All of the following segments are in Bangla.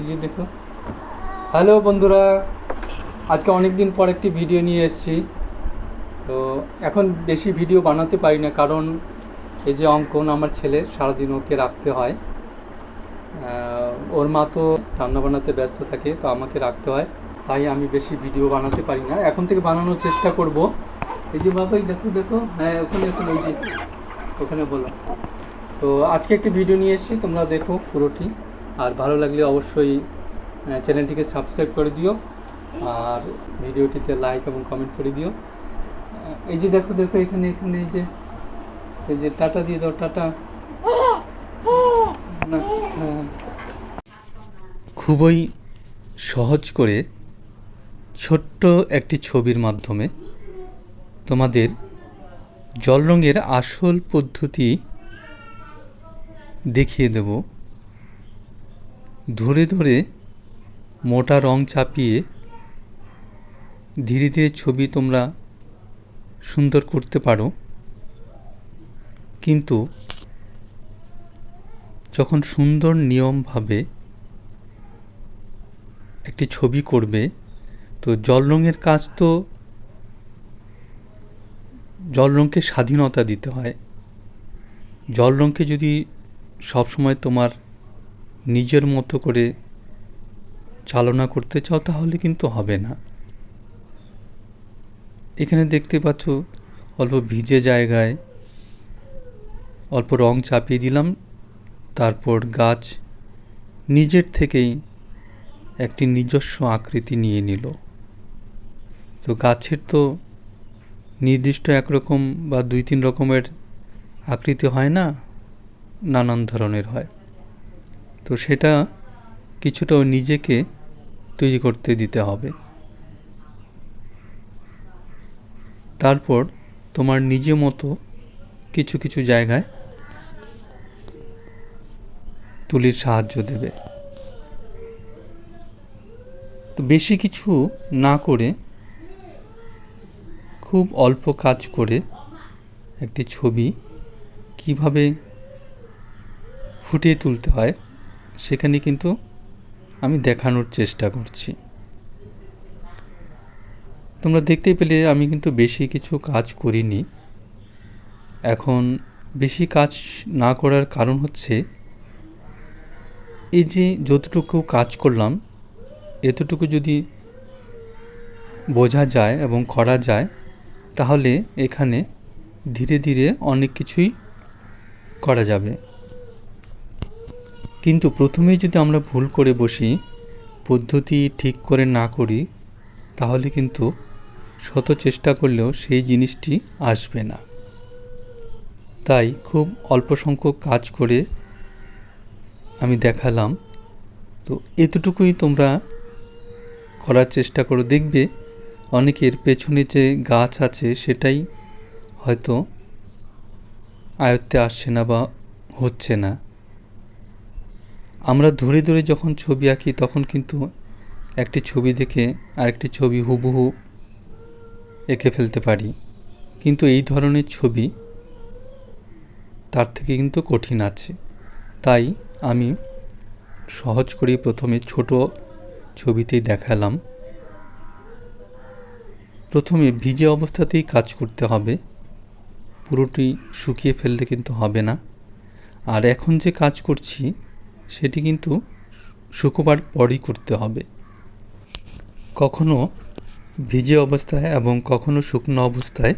এই যে দেখো হ্যালো বন্ধুরা, আজকে অনেক দিন পর একটি ভিডিও নিয়ে এসেছি। তো এখন বেশি ভিডিও বানাতে পারি না, কারণ এই যে অঙ্কন আমার ছেলে সারাদিন ওকে রাখতে হয়। ওর মা তো রান্না বানাতে ব্যস্ত থাকে, তো আমাকে রাখতে হয়। তাই আমি বেশি ভিডিও বানাতে পারি না। এখন থেকে বানানোর চেষ্টা করব। এই যে বাবাই, দেখো দেখো। হ্যাঁ ওখানে ওখানে ওই যে। ওখানে বলো। তো আজকে একটি ভিডিও নিয়ে এসেছি, তোমরা দেখো পুরোটি। আর ভালো লাগলে অবশ্যই চ্যানেলটিকে সাবস্ক্রাইব করে দিও আর ভিডিওটিতে লাইক এবং কমেন্ট করে দিও। এই যে দেখো দেখো এখানে এখানে এই যে এই যে টাটা দিয়ে দাও, টাটা। হ্যাঁ। খুবই সহজ করে ছোট্ট একটি ছবির মাধ্যমে তোমাদের জল রঙের আসল পদ্ধতি দেখিয়ে দেব। ধরে ধরে মোটা রং চাপিয়ে ধীরে ধীরে ছবি তোমরা সুন্দর করতে পারো। কিন্তু যখন সুন্দর নিয়মভাবে একটি ছবি করবে, তো জল রঙের কাজ তো জল রঙকে স্বাধীনতা দিতে হয়। জল রঙকে যদি সবসময় তোমার নিজের মতো করে চালনা করতে চাও তাহলে কিন্তু হবে না। এখানে দেখতে পাচ্ছ অল্প ভিজে জায়গায় অল্প রং চাপিয়ে দিলাম। তারপর গাছ নিজের থেকেই একটি নিজস্ব আকৃতি নিয়ে নিল। তো গাছের তো নির্দিষ্ট একরকম বা দুই তিন রকমের আকৃতি হয় না, নানান ধরনের হয়। তো সেটা কিছুটা নিজেকে তৈরি করতে দিতে হবে। তারপর তোমার নিজে মতো কিছু কিছু জায়গায় তুলির সাহায্য দেবে। তো বেশি কিছু না করে খুব অল্প কাজ করে একটি ছবি কীভাবে ফুটিয়ে তুলতে হয় সেখানে কিন্তু আমি দেখানোর চেষ্টা করছি। তোমরা দেখতেই পেলে আমি কিন্তু বেশি কিছু কাজ করিনি। এখন বেশি কাজ না করার কারণ হচ্ছে, এই যে যতটুকু কাজ করলাম, এতটুকু যদি বোঝা যায় এবং করা যায়, তাহলে এখানে ধীরে ধীরে অনেক কিছুই করা যাবে। কিন্তু প্রথমেই যদি আমরা ভুল করে বসি, পদ্ধতি ঠিক করে না করি, তাহলে কিন্তু শত চেষ্টা করলেও সেই জিনিসটি আসবে না। তাই খুব অল্প সংখ্যক কাজ করে আমি দেখালাম। তো এতটুকুই তোমরা করার চেষ্টা করো। দেখবে অনেকের পেছনে যে গাছ আছে, সেটাই হয়তো আয়ত্তে আসছে না বা হচ্ছে না। আমরা ধরে ধরে যখন ছবি আঁকি, তখন কিন্তু একটি ছবি দেখে আরেকটি ছবি হুবহু এঁকে ফেলতে পারি। কিন্তু এই ধরনের ছবি তার থেকে কিন্তু কঠিন আছে। তাই আমি সহজ করে প্রথমে ছোট ছবিতেই দেখালাম। প্রথমে ভিজে অবস্থাতেই কাজ করতে হবে। পুরোটি শুকিয়ে ফেললে কিন্তু হবে না। আর এখন যে কাজ করছি সেটি কিন্তু শুকোবার পরই করতে হবে। কখনো ভিজে অবস্থায় এবং কখনো শুকনো অবস্থায়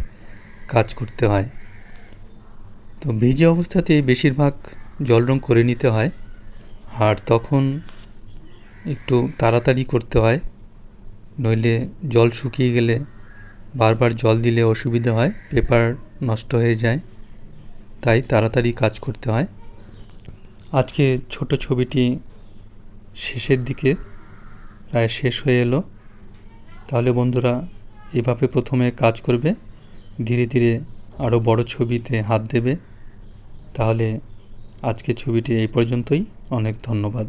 কাজ করতে হয়। তো ভিজে অবস্থাতেই বেশিরভাগ জল রং করে নিতে হয় আর তখন একটু তাড়াতাড়ি করতে হয়। নইলে জল শুকিয়ে গেলে বারবার জল দিলে অসুবিধা হয়, পেপার নষ্ট হয়ে যায়, তাই তাড়াতাড়ি কাজ করতে হয়। আজকে ছোট ছবিটি শেষের দিকে প্রায় শেষ হয়ে এলো। তাহলে বন্ধুরা, এভাবে প্রথমে কাজ করবে, ধীরে ধীরে আরও বড় ছবিতে হাত দেবে। তাহলে আজকে ছবিটি এই পর্যন্তই। অনেক ধন্যবাদ।